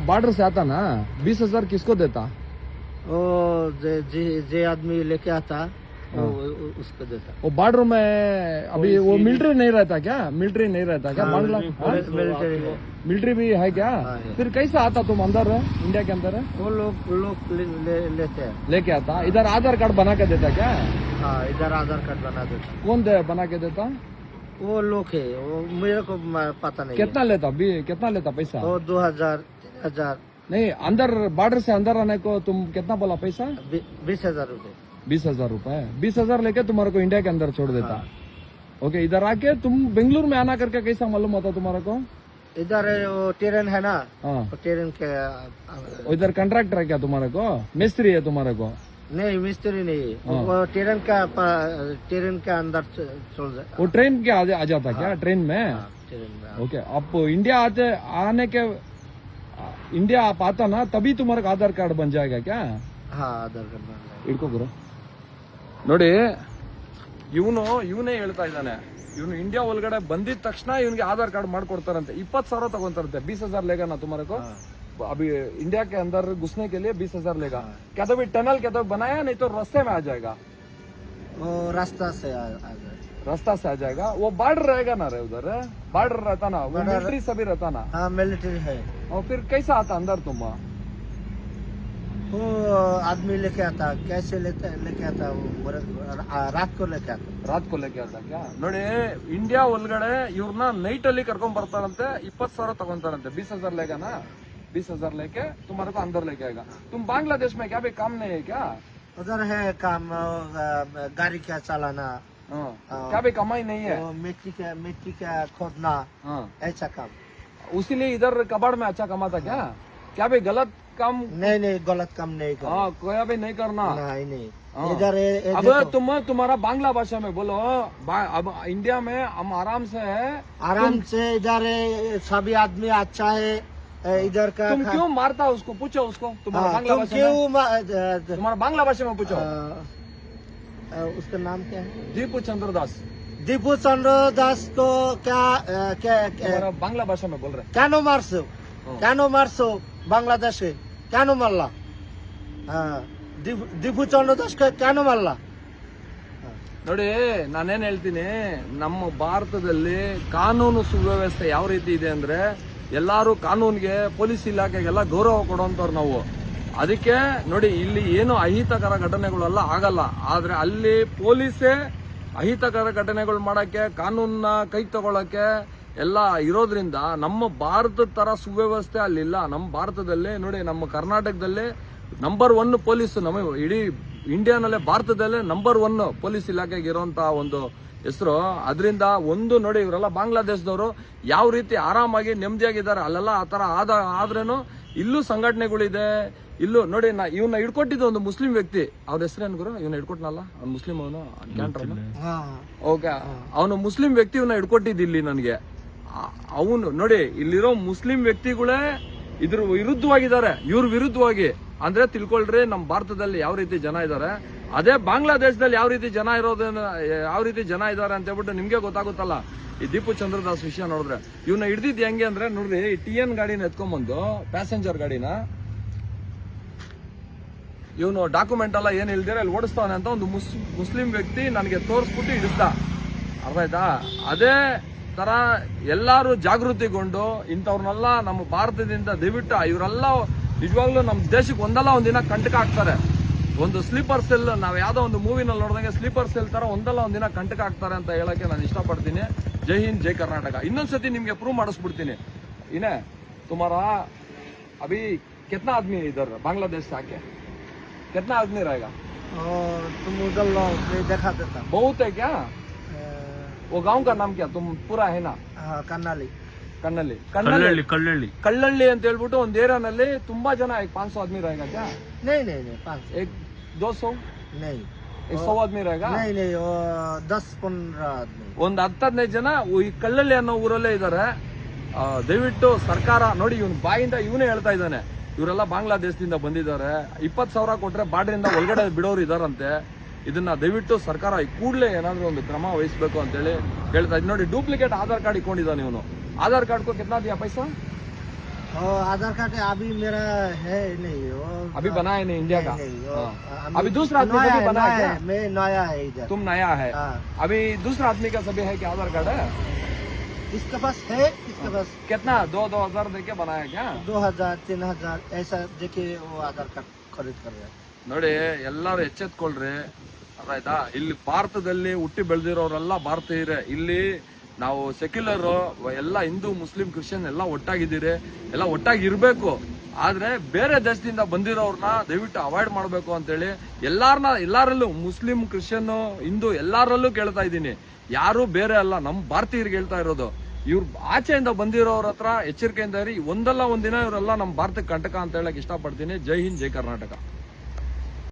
Border से आता ना बीस हज़ार किसको देता? वो जे जे जे आदमी लेके आता वो वो- उसको देता। वो बॉर्डर में अभी वो मिलिट्री नहीं। रहता क्या? मिलिट्री नहीं रहता क्या? बांग्ला मिलिट्री मिलिट्री भी है क्या? हाँ, फिर कैसा आता तुम अंदर? इंडिया के अंदर? वो लोग लोग ले, लेते हैं। लेके आता? इधर आधार कार्ड बना के देता क्या? हाँ इधर आधार कार्ड बना देता। कौन दे बना के देता? वो लोग है वो मेरे को पता नहीं कितना लेता? कितना लेता पैसा? वो दो हज़ार तीन हज़ार। नहीं अंदर बॉर्डर से अंदर आने को तुम कितना बोला पैसा? बी- बीस हज़ार रूपए बीस हज़ार रूपए बीस हज़ार लेके तुम्हारे को इंडिया के अंदर छोड़ देता। ओके इधर आके तुम बेंगलुरु में आना करके कैसा मालूम होता तुम्हारे को? इधर है वो ट्रेन है ना? हाँ। ट्रेन के इधर कंट्रैक्टर है क्या तुम्हारे को? मिस्त्री है तुम्हारे को? नहीं मिस्त्री नहीं। वो ट्रेन का ट्रेन के अंदर जाए वो ट्रेन के आ, आ जाता क्या? ट्रेन में? हाँ, ट्रेन में ओके आप इंडिया आते आने के इंडिया आप आता ना तभी तुम्हारे को आधार कार्ड बन जाएगा क्या हाँ आधार कार्ड बन जाएगा ಹಿಡ್ಕೊ ಗುರು ನೋಡಿ ಇವನು ಇವನೇ ಹೇಳ್ತಾ ಇದ್ದಾನೆ ಇವನು ಇಂಡಿಯಾ ಒಳಗಡೆ ಬಂದಿದ ತಕ್ಷಣ ಇವನಿಗೆ ಆಧಾರ್ ಕಾರ್ಡ್ ಮಾಡ್ಕೊಡ್ತಾರಂತೆ ಇಪ್ಪತ್ತು ಸಾವಿರ ತಗೊಂತಾರಂತೆ बीस हजार लेगा ना तुम्हारे को अभी इंडिया के अंदर घुसने के लिए बीस हजार लेगा क्या तो भी टनल क्या तो बनाया नहीं तो रास्ते में आ जाएगा वो रास्ता से आ, आ जाए रास्ता से आ जाएगा वो बॉर्डर रहेगा ना रे उधर बॉर्डर रहता ना वो मिलिट्री सभी रहता ना हाँ मिलिट्री है और फिर कैसा आता अंदर तुम वो आदमी लेके आता कैसे लेते लेके आता वो बोले- रा- रात को लेके आता ರಾತ್ ಕೊಲ್ಲಕ್ಕೆ ಅಂತ ಕ್ಯಾ ನೋಡಿ ಇಂಡಿಯಾ ಒಳಗಡೆ ಇವ್ರನ್ನ ನೈಟ್ ಅಲ್ಲಿ ಕರ್ಕೊಂಡ್ ಬರ್ತಾರಂತೆ ಇಪ್ಪತ್ ಸಾವಿರ ತಗೊಂತಾರಂತೆ बीस हजार लेगा ना बीस हजार लेके तुम्हारे को अंदर लेके आएगा तुम बांग्लादेश में क्या भी काम नहीं है क्या उधर है काम वो, अ, गाड़ी क्या चलाना हाँ। हाँ। क्या भी कमाई नहीं है मिट्टी का मिट्टी का खोदना हाँ। ऐसा काम उसीलिए इधर कबाड़ में अच्छा कमाता क्या क्या भी गलत काम नहीं नहीं गलत काम नहीं कर हाँ कोई भी नहीं करना नहीं नहीं। इधर अब तुम तुम्हारा बांग्ला भाषा में बोलो अब इंडिया में हम आराम से है आराम से इधर सभी आदमी अच्छा है इधर का तुम क्यों मारता उसको पूछो उसको तुम्हारा बांग्ला भाषा में क्यों तुम्हारा बांग्ला भाषा में पूछो उसका नाम क्या है? दीपू चंद्र दास। दीपू चंद्र दास को क्या आ, क्या, क्या? बांग्ला भाषा में बोल रहे क्या नो मारसो क्या नो मारसो बांग्लादेश। के क्या नो मारला ದೀಪು ಚಂದ್ರದಾಸ್ ಕ್ಯಾನು ಅಲ್ಲ ನೋಡಿ ನಾನೇನು ಹೇಳ್ತೀನಿ ನಮ್ಮ ಭಾರತದಲ್ಲಿ ಕಾನೂನು ಸುವ್ಯವಸ್ಥೆ ಯಾವ ರೀತಿ ಇದೆ ಅಂದರೆ ಎಲ್ಲರೂ ಕಾನೂನಿಗೆ ಪೊಲೀಸ್ ಇಲಾಖೆಗೆಲ್ಲ ಗೌರವ ಕೊಡೋಂಥವ್ರು ನಾವು. ಅದಕ್ಕೆ ನೋಡಿ, ಇಲ್ಲಿ ಏನು ಅಹಿತಕರ ಘಟನೆಗಳೆಲ್ಲ ಆಗಲ್ಲ. ಆದ್ರೆ ಅಲ್ಲಿ ಪೊಲೀಸೇ ಅಹಿತಕರ ಘಟನೆಗಳು ಮಾಡಕ್ಕೆ, ಕಾನೂನನ್ನ ಕೈ ತಗೊಳಕ್ಕೆ ಎಲ್ಲ ಇರೋದ್ರಿಂದ ನಮ್ಮ ಭಾರತದ ತರ ಸುವ್ಯವಸ್ಥೆ ಅಲ್ಲಿಲ್ಲ. ನಮ್ಮ ಭಾರತದಲ್ಲಿ, ನೋಡಿ, ನಮ್ಮ ಕರ್ನಾಟಕದಲ್ಲಿ ನಂಬರ್ ಒನ್ ಪೊಲೀಸ್ ನಮ್ಮ ಇಡೀ ಇಂಡಿಯಾನಲ್ಲೇ ಭಾರತದಲ್ಲೇ ನಂಬರ್ ಒನ್ ಪೊಲೀಸ್ ಇಲಾಖೆಗೆ ಇರುವಂತ ಒಂದು ಹೆಸರು. ಅದರಿಂದ ಒಂದು ನೋಡಿ, ಇವರೆಲ್ಲ ಬಾಂಗ್ಲಾದೇಶದವರು ಯಾವ ರೀತಿ ಆರಾಮಾಗಿ ನೆಮ್ಮದಿಯಾಗಿದ್ದಾರೆ, ಅಲ್ಲೆಲ್ಲ ಆ ಥರ ಆದ ಆದ್ರೇನು ಇಲ್ಲೂ ಸಂಘಟನೆಗಳಿದೆ. ಇಲ್ಲೂ ನೋಡಿ ನಾ ಇವನ್ನ ಹಿಡ್ಕೊಟ್ಟಿದ್ದು ಒಂದು ಮುಸ್ಲಿಂ ವ್ಯಕ್ತಿ. ಅವ್ರ ಹೆಸರೇನು ಗುರು? ಇವನ್ನ ಹಿಡ್ಕೊಟ್ನಲ್ಲ? ಅವ್ನು ಮುಸ್ಲಿಂ ಅವನು ಕ್ಯಾಂಟ್ರನು ಓಕೆ ಅವನು ಮುಸ್ಲಿಂ ವ್ಯಕ್ತಿ ಇವನ್ನ ಹಿಡ್ಕೊಟ್ಟಿದ್ದು ಇಲ್ಲಿ ನನಗೆ. ಅವನು ನೋಡಿ ಇಲ್ಲಿರೋ ಮುಸ್ಲಿಂ ವ್ಯಕ್ತಿಗಳೇ ಇದ್ರ ವಿರುದ್ಧವಾಗಿದ್ದಾರೆ. ಇವ್ರ ವಿರುದ್ಧವಾಗಿ. ಅಂದ್ರೆ ತಿಳ್ಕೊಳ್ರಿ ನಮ್ಮ ಭಾರತದಲ್ಲಿ ಯಾವ ರೀತಿ ಜನ ಇದ್ದಾರೆ ಅದೇ ಬಾಂಗ್ಲಾದೇಶದಲ್ಲಿ ಯಾವ ರೀತಿ ಜನ ಇರೋದನ್ನ ಯಾವ ರೀತಿ ಜನ ಇದ್ದಾರೆ ಅಂತ ಹೇಳ್ಬಿಟ್ಟು ನಿಮ್ಗೆ ಗೊತ್ತಾಗುತ್ತಲ್ಲ. ಈ ದೀಪು ಚಂದ್ರದಾಸ್ ವಿಷಯ ನೋಡಿದ್ರೆ. ಇವನ್ನ ಹಿಡ್ದಿದ್ದು ಹೆಂಗೆ ಅಂದ್ರೆ ನೋಡ್ರಿ ಟಿ ಎನ್ ಗಾಡಿನ ಎತ್ಕೊಂಡ್ಬಂದು ಪ್ಯಾಸೆಂಜರ್ ಗಾಡಿನ ಇವನು ಡಾಕ್ಯುಮೆಂಟ್ ಎಲ್ಲ ಏನು ಇಲ್ದಿರ ಇಲ್ಲಿ ಓಡಿಸ್ತಾನೆ ಅಂತ ಒಂದು ಮುಸ್, ಮುಸ್ಲಿಂ ವ್ಯಕ್ತಿ ನನಗೆ ತೋರಿಸ್ಬಿಟ್ಟು ಹಿಡಿಸ್ದ ಅರ್ಥ ಆಯ್ತಾ ಅದೇ ಥರ ಎಲ್ಲರೂ ಜಾಗೃತಿಗೊಂಡು ಇಂಥವ್ರನ್ನೆಲ್ಲ ನಮ್ಮ ಭಾರತದಿಂದ ದಯವಿಟ್ಟು ಇವರೆಲ್ಲ ನಿಜವಾಗ್ಲೂ ನಮ್ಮ ದೇಶಕ್ಕೆ ಒಂದಲ್ಲ ಒಂದಿನ ಕಂಟಕ ಹಾಕ್ತಾರೆ. ಒಂದು ಸ್ಲೀಪರ್ ಸೆಲ್ ನಾವು ಯಾವುದೋ ಒಂದು ಮೂವಿನಲ್ಲಿ ನೋಡಿದಂಗೆ ಸ್ಲೀಪರ್ ಸೆಲ್ ಥರ ಒಂದಲ್ಲ ಒಂದಿನ ಕಂಟಕ ಹಾಕ್ತಾರೆ ಅಂತ ಹೇಳೋಕ್ಕೆ ನಾನು ಇಷ್ಟಪಡ್ತೀನಿ. ಜೈ ಹಿಂದ್, ಜೈ ಕರ್ನಾಟಕ. ಇನ್ನೊಂದು ಇನ್ನೊಂದ್ಸತಿ ನಿಮಗೆ ಪ್ರೂವ್ ಮಾಡಿಸ್ಬಿಡ್ತೀನಿ. ಇನ್ನೇ ತುಮಾರ ಅಭಿ, ಕೆತ್ನ ಆದ್ಮಿ ಇದ್ದಾರೆ ಬಾಂಗ್ಲಾದೇಶ ಆಕೆ कितना आदमी रहेगा और तुम उधर लो, मैं देखा देता बहुत है क्या अ, वो गांव का नाम क्या तुम पूरा है ना हाँ कन्नाली ಕಣ್ಣಲ್ಲಿ ಕಣ್ಣಲ್ಲಿ ಕಳ್ಳಳ್ಳಿ ಕಳ್ಳಳ್ಳಿ ಅಂತ ಹೇಳ್ಬಿಟ್ಟು ಒಂದು ಏರಿಯಾನಲ್ಲಿ ತುಂಬಾ ಜನ एक पाँच सौ आदमी रहेगा क्या नहीं नहीं नहीं पाँच सौ एक दो सौ नहीं एक सौ आदमी रहेगा नहीं नहीं वो दस पंद्रह आदमी ಒಂದ್ ಹತ್ತು ಹದಿನೈದು ಜನ ಈ ಕಳ್ಳಳ್ಳಿ ಅನ್ನೋ ಊರಲ್ಲೇ ಇದ್ದಾರೆ ಆ, ದಯವಿಟ್ಟು ಸರ್ಕಾರ ನೋಡಿ ಇವನ್ ಬಾಯಿಂದ ಇವನೇ ಹೇಳ್ತಾ ಇದ್ದಾನೆ ಇವರೆಲ್ಲ ಬಾಂಗ್ಲಾದೇಶದಿಂದ ಬಂದಿದ್ದಾರೆ ಇಪ್ಪತ್ತು ಸಾವಿರ ಕೊಟ್ರೆ ಬಾರ್ಡ್ರಿಂದ ಒಳಗಡೆ ಬಿಡೋರು ಇದಾರಂತೆ ಇದನ್ನ ದಯವಿಟ್ಟು ಸರ್ಕಾರ ಈ ಕೂಡಲೇ ಏನಾದ್ರೂ ಒಂದು ಕ್ರಮ ವಹಿಸಬೇಕು ಅಂತೇಳಿ ಹೇಳ್ತಾ ಇದ್ ನೋಡಿ ಡೂಪ್ಲಿಕೇಟ್ ಆಧಾರ್ ಕಾರ್ಡ್ ಇಟ್ಕೊಂಡಿದ್ದಾನೆ ಇವನು ಆಧಾರ್ ಕಾರ್ಡ್ ಕೋ ಕಿತ್ನಾ ದಿಯಾ ಪೈಸಾ और आधार कार्ड अभी मेरा है नहीं वो अभी बनाया नहीं इंडिया का नहीं, वो, हाँ। हम- अभी दूसरा आदमी नया का भी है, बना है नया क्या? है, मैं नया है इधर तुम नया है हाँ। अभी दूसरा आदमी का सभी है क्या आधार कार्ड है इसके पास है इसके पास कितना दो दो हजार दे के बनाया क्या दो हजार तीन हजार ऐसा देके वो आधार कार्ड खरीद कर रहे हैं ನೋಡಿ ಎಲ್ಲರೂ ಎಚ್ಚೆತ್ಕೊಳ್ರಿ ಅರ್ಥಾಯ್ತಾ ಇಲ್ಲಿ ಭಾರತದಲ್ಲಿ ಹುಟ್ಟಿ ಬೆಳೆದಿರೋರೆಲ್ಲ ಭಾರತೀಯರೇ ಇಲ್ಲಿ ನಾವು ಸೆಕ್ಯುಲರ್ ಎಲ್ಲ ಹಿಂದೂ ಮುಸ್ಲಿಂ ಕ್ರಿಶ್ಚಿಯನ್ ಎಲ್ಲ ಒಟ್ಟಾಗಿದ್ದೀರಿ ಎಲ್ಲ ಒಟ್ಟಾಗಿ ಇರಬೇಕು ಆದ್ರೆ ಬೇರೆ ದೇಶದಿಂದ ಬಂದಿರೋರ್ನ ದಯವಿಟ್ಟು ಅವಾಯ್ಡ್ ಮಾಡಬೇಕು ಅಂತೇಳಿ ಎಲ್ಲಾರನ್ನ ಎಲ್ಲಾರಲ್ಲೂ ಮುಸ್ಲಿಂ ಕ್ರಿಶ್ಚಿಯನ್ ಹಿಂದೂ ಎಲ್ಲಾರಲ್ಲೂ ಕೇಳ್ತಾ ಇದ್ದೀನಿ ಯಾರು ಬೇರೆ ಅಲ್ಲ ನಮ್ಮ ಭಾರತೀಯರಿಗೆ ಹೇಳ್ತಾ ಇರೋದು, ಇವ್ರು ಆಚೆಯಿಂದ ಬಂದಿರೋರ ಹತ್ರ ಎಚ್ಚರಿಕೆಯಿಂದ ಇರಿ, ಒಂದಲ್ಲ ಒಂದಿನ ಇವರೆಲ್ಲ ನಮ್ಮ ಭಾರತಕ್ಕೆ ಕಂಟಕ ಅಂತ ಹೇಳಕ್ ಇಷ್ಟಪಡ್ತೀನಿ. ಜೈ ಹಿಂದ್, ಜೈ ಕರ್ನಾಟಕ.